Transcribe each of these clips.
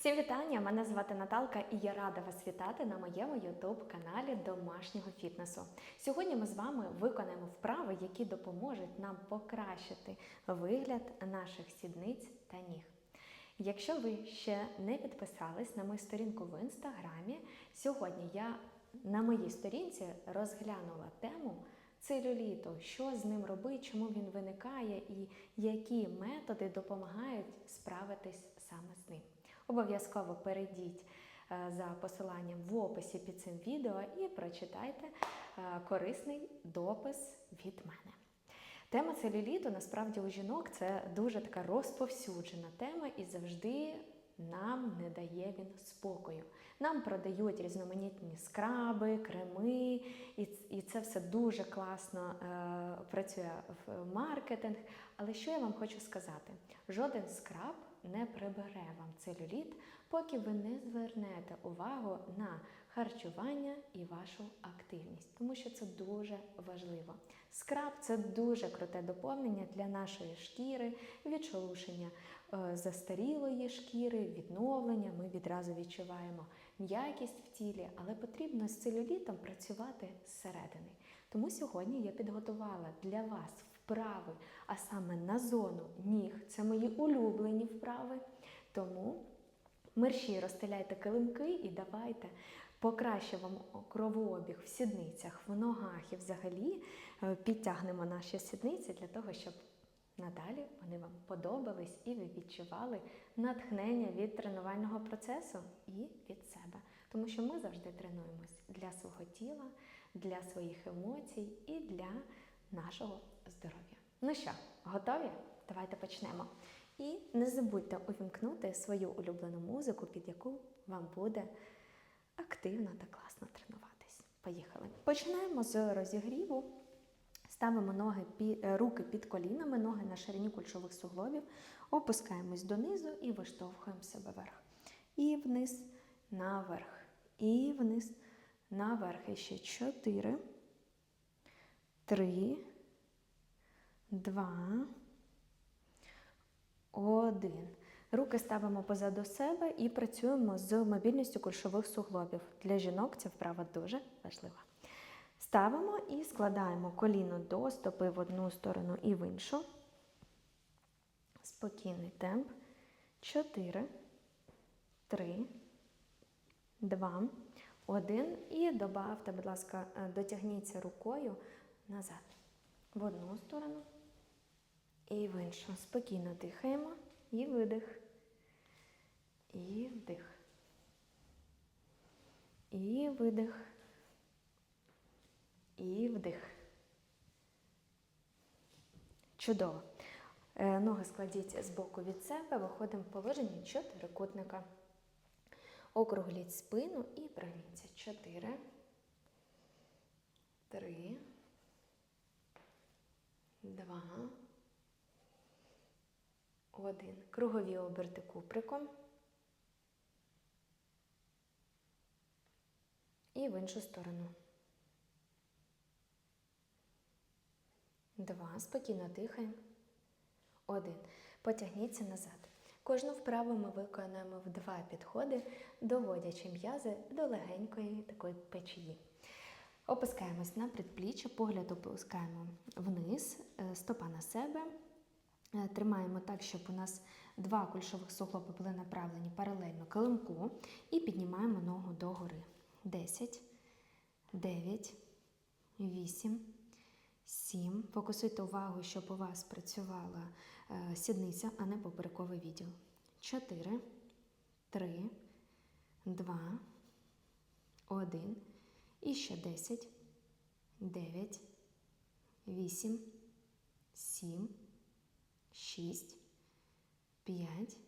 Всім вітання! Мене звати Наталка і я рада вас вітати на моєму YouTube-каналі домашнього фітнесу. Сьогодні ми з вами виконаємо вправи, які допоможуть нам покращити вигляд наших сідниць та ніг. Якщо ви ще не підписались на мою сторінку в інстаграмі, сьогодні я на моїй сторінці розглянула тему целюліту, що з ним робити, чому він виникає і які методи допомагають справитись саме з ним. Обов'язково перейдіть е, за посиланням в описі під цим відео і прочитайте е, корисний допис від мене. Тема целюліту насправді у жінок це дуже така розповсюджена тема і завжди нам не дає він спокою. Нам продають різноманітні скраби, креми, і це все дуже класно е, працює в маркетинг. Але що я вам хочу сказати? Жоден скраб не прибере вам целюліт, поки ви не звернете увагу на харчування і вашу активність, тому що це дуже важливо. Скраб це дуже круте доповнення для нашої шкіри, відшелушення е, застарілої шкіри, відновлення. Ми відразу відчуваємо м'якість в тілі, але потрібно з целюлітом працювати зсередини. Тому сьогодні я підготувала для вас вправи, а саме на зону ніг. Це мої улюблені вправи. Тому мерщі розстеляйте килимки і давайте покраще вам кровообіг в сідницях, в ногах і взагалі е, підтягнемо наші сідниці для того, щоб надалі вони вам подобались і ви відчували натхнення від тренувального процесу і від себе. Тому що ми завжди тренуємось для свого тіла, для своїх емоцій і для нашого здоров'я. Ну що, готові? Давайте почнемо. І не забудьте увімкнути свою улюблену музику, під яку вам буде активно та класно тренуватись. Поїхали. Починаємо з розігріву. Ставимо ноги, руки під колінами, ноги на ширині кульшових суглобів, опускаємось донизу і виштовхуємо себе вверх. І вниз, наверх. І вниз, наверх. І ще чотири, три, два, один. Руки ставимо позаду себе і працюємо з мобільністю кульшових суглобів. Для жінок ця вправа дуже важлива. Ставимо і складаємо коліно до стопи в одну сторону і в іншу. Спокійний темп. 4, 3, 2, 1. І добавте, будь ласка, дотягніться рукою назад. В одну сторону і в іншу. Спокійно дихаємо. І видих. І вдих. І видих. І вдих. Чудово. Ноги складіть з боку від себе, виходимо в положення чотирикутника. Округліть спину і прогніться. Чотири. Три. Два. Один. Кругові оберти куприком. І в іншу сторону. Два. Спокійно дихаємо. Один. Потягніться назад. Кожну вправу ми виконуємо в два підходи, доводячи м'язи до легенької такої печії. Опускаємось на предпліччя, погляд опускаємо вниз, стопа на себе. Тримаємо так, щоб у нас два кульшових суглоби були направлені паралельно килимку і піднімаємо ногу догори. 10, 9, 8, 7. Фокусуйте увагу, щоб у вас працювала сідниця, а не поперековий відділ. 4, 3, 2, 1. І ще 10, 9, 8, 7, 6, 5,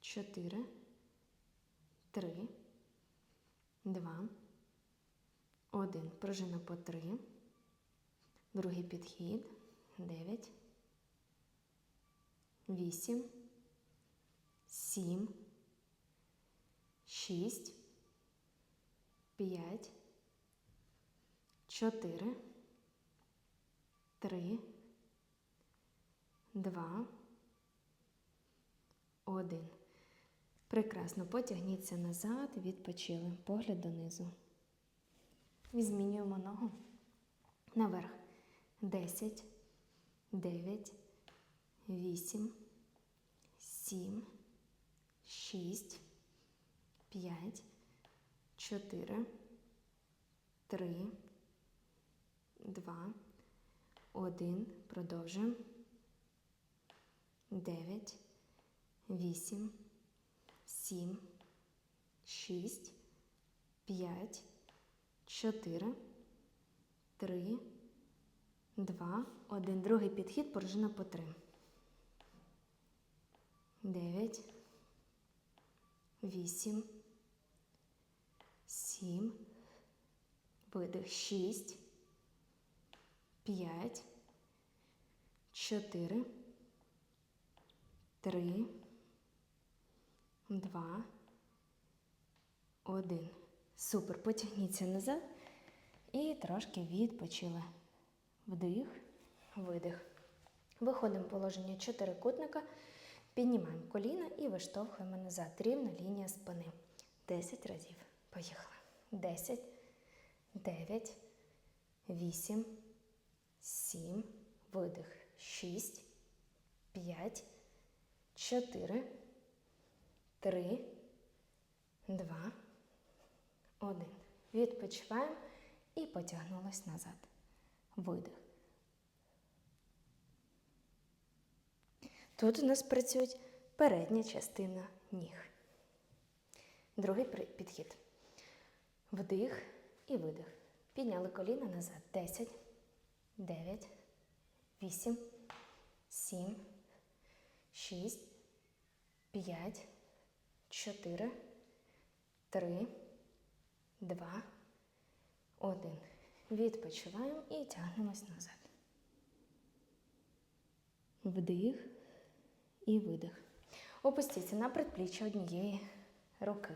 4, 3, 2, 1. Пружина по 3. Другий підхід. 9, 8, 7, 6, 5, 4, 3, 2, 1. Прекрасно. Потягніться назад, відпочили. Погляд донизу. І змінюємо ногу. Наверх. 10, 9, 8, 7, 6, 5, 4, 3, 2, 1. Продовжуємо. 9, 8, 7, 6, 5, 4, 3, 2, 1. Другий підхід, пружина по 3. 9, 8, 7, видих 6, 5, 4, 3, 2, 1. Супер. Потягніться назад і трошки відпочили. Вдих, видих. Виходимо в положення чотирикутника, піднімаємо коліна і виштовхуємо назад. Рівна лінія спини. 10 разів. Поїхали. 10, 9, 8, 7, видих. 6, 5, 4, 3, 2, 1. Відпочиваємо і потягнулись назад. Видих. Тут у нас працює передня частина ніг. Другий підхід. Вдих і видих. Підняли коліна назад. 10, 9, 8, 7, 6, 5, 4, 3, 2, 1. Відпочиваємо і тягнемось назад. Вдих і видих. Опустіться на предпліччя однієї руки.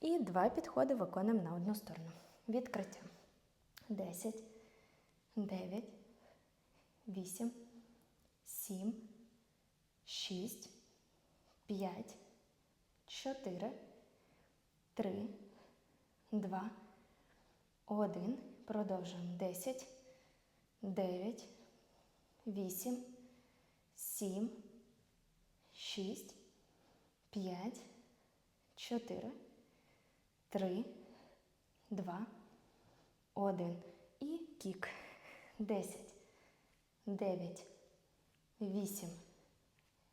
І два підходи виконуємо на одну сторону. Відкриття. 10, 9, 8, 7, 6, 5, 4, 3, 2, 1. Продовжуємо. 10, 9, 8, 7, 6, 5, 4, 3, 2, 1. І кік. 10, 9, 8,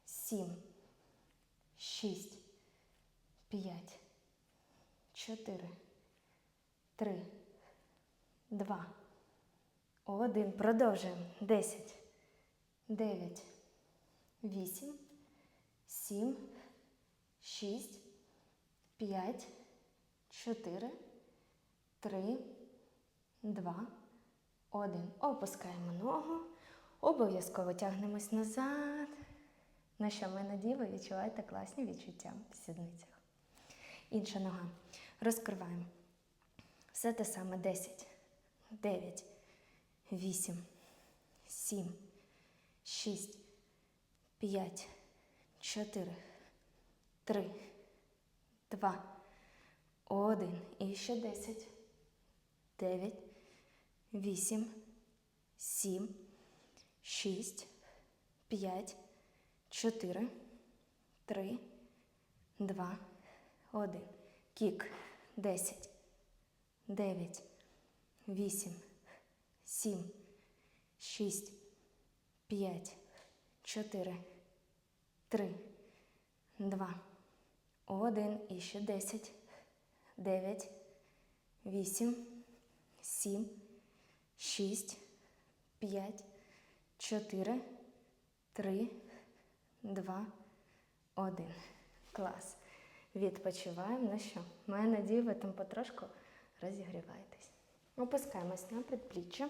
7, 6, 5, 4, 3, 2, 1. Продовжуємо. 10, 9, 8, 7, 6, 5, 4, 3, 2, 1. Опускаємо ногу. Обов'язково тягнемось назад. На що ми надії, ви відчуваєте класні відчуття в сідницях. Інша нога. Розкриваємо. Все те саме. 10, 9, 8, 7, 6, 5, 4, 3, 2, 1. І ще 10, 9, 8, 7, 6, 5, 4, 3, 2, 1. Кік. 10, 9, 8, 7, 6, 5, 4, 3, 2, 1. І ще 10, 9, 8, 7, 6, 5, 4, 3, 2, 1. Клас. Відпочиваємо. Ну що, маю надію, ви там потрошку розігріваєтесь. Опускаємось на предпліччя.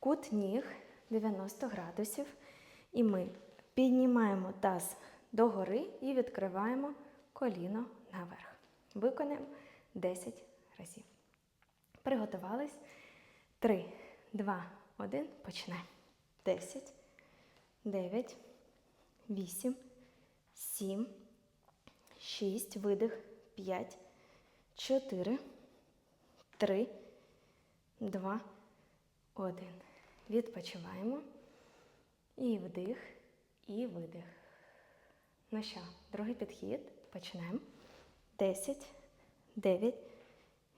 Кут ніг 90 градусів. І ми піднімаємо таз догори і відкриваємо коліно наверх. Виконаємо 10 разів. Приготувались. 3, 2, 1. Починаємо. 10, 9, 8, 7, шість, видих, п'ять, чотири, три, два, один. Відпочиваємо. І вдих, і видих. Ну що, другий підхід. Почнемо. 10, 9,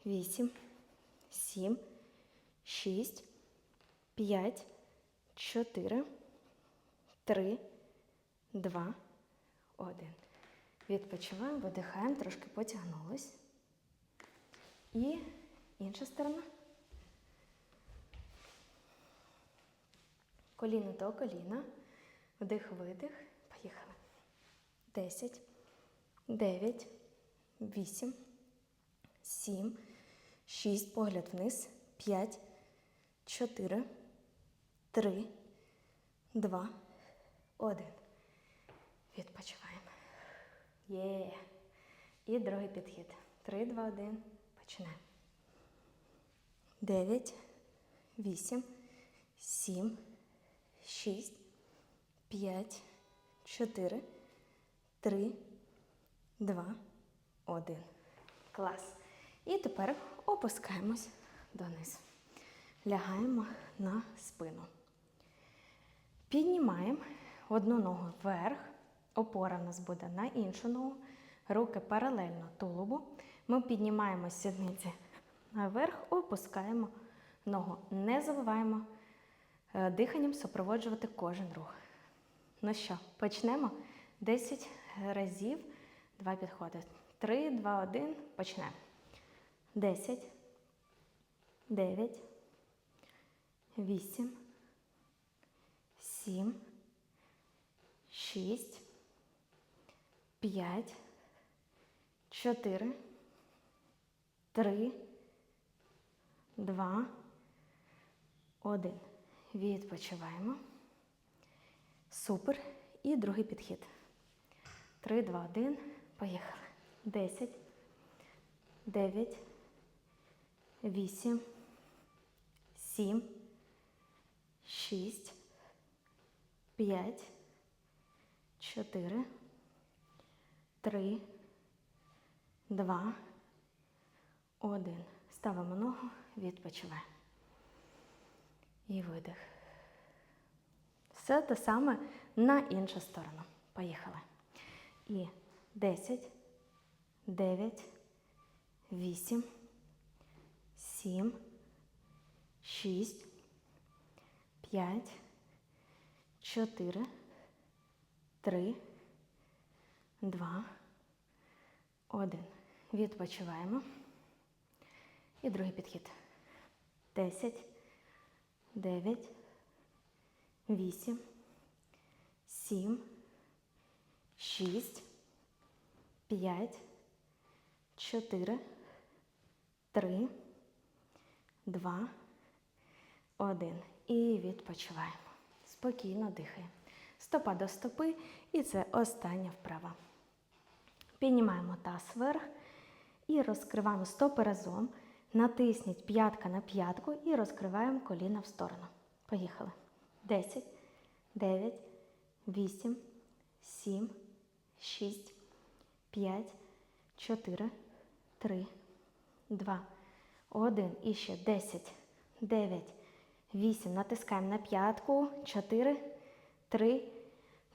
8, 7, 6, 5, 4, 3, 2, 1. Відпочиваємо, видихаємо, трошки потягнулись. І інша сторона. Коліно до коліна. Вдих, видих. Поїхали. 10, 9, 8, 7, 6, погляд вниз, 5, 4, 3, 2, 1. Відпочиваємо. Є. І другий підхід. 3, 2, 1. Починаємо. 9, 8, 7, 6, 5, 4, 3, 2, 1. Клас. І тепер опускаємось донизу. Лягаємо на спину. Піднімаємо одну ногу вверх. Опора в нас буде на іншу ногу. Руки паралельно тулубу. Ми піднімаємо сідниці наверх, опускаємо ногу. Не забуваємо е, диханням супроводжувати кожен рух. Ну що, почнемо 10 разів, два підходи. 3, 2, 1, почнемо. 10, 9, 8, 7, 6, 5, 4, 3, 2, 1. Відпочиваємо. Супер. І другий підхід. 3, 2, 1. Поїхали. 10, 9, 8, 7, 6, 5, 4, 3, 2, 1. Ставимо ногу, відпочиваємо. І видих. Все те саме на іншу сторону. Поїхали. І 10, 9, 8, 7, 6, 5, 4, 3, 2, 1. Відпочиваємо. І другий підхід. 10, 9, 8, 7, 6, 5, 4, 3, 2, 1. І відпочиваємо. Спокійно дихаємо. Стопа до стопи. І це остання вправа. Піднімаємо таз вверх і розкриваємо стопи разом. Натисніть п'ятка на п'ятку і розкриваємо коліна в сторону. Поїхали. 10, 9, 8, 7, 6, 5, 4, 3, 2, 1. І ще 10, 9, 8. Натискаємо на п'ятку. 4, 3,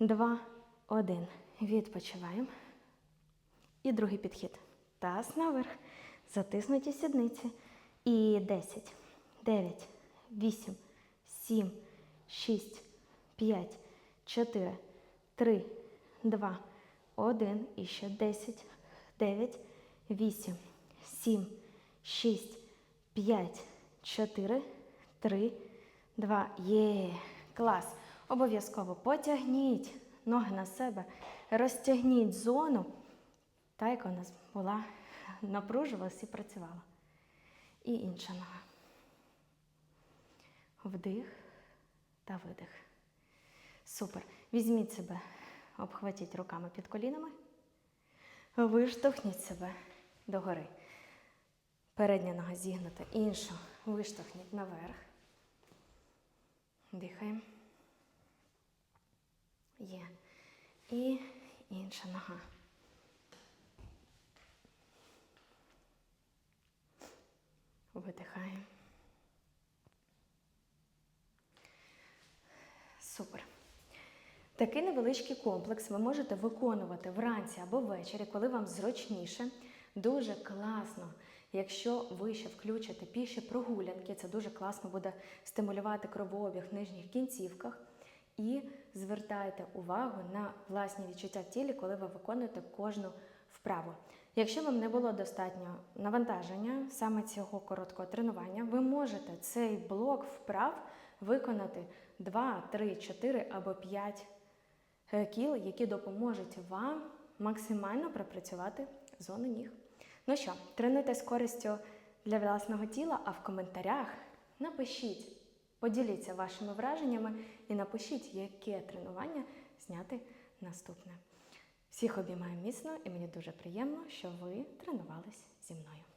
2, 1. Відпочиваємо. І другий підхід. Таз наверх. Затиснуті сідниці. І 10, 9, 8, 7, 6, 5, 4, 3, 2, 1. І ще 10, 9, 8, 7, 6, 5, 4, 3, 2. Є. Клас. Обов'язково потягніть ноги на себе, розтягніть зону, та яка у нас була, напружувалась і працювала. І інша нога. Вдих та видих. Супер. Візьміть себе, обхватіть руками під колінами. Виштовхніть себе догори. Передня нога зігнута, іншу виштовхніть наверх. Дихаємо. Є. І інша нога. Видихаємо. Супер. Такий невеличкий комплекс ви можете виконувати вранці або ввечері, коли вам зручніше. Дуже класно, якщо ви ще включите піші прогулянки, це дуже класно буде стимулювати кровообіг в нижніх кінцівках. і звертайте увагу на власні відчуття в тілі, коли ви виконуєте кожну вправу. Якщо вам не було достатньо навантаження саме цього короткого тренування, ви можете цей блок вправ виконати 2, 3, 4 або 5 е, кіл, які допоможуть вам максимально пропрацювати зону ніг. Ну що, тренуйте з користю для власного тіла, а в коментарях напишіть, поділіться вашими враженнями і напишіть, яке тренування зняти наступне. Всіх обіймаю міцно і мені дуже приємно, що ви тренувались зі мною.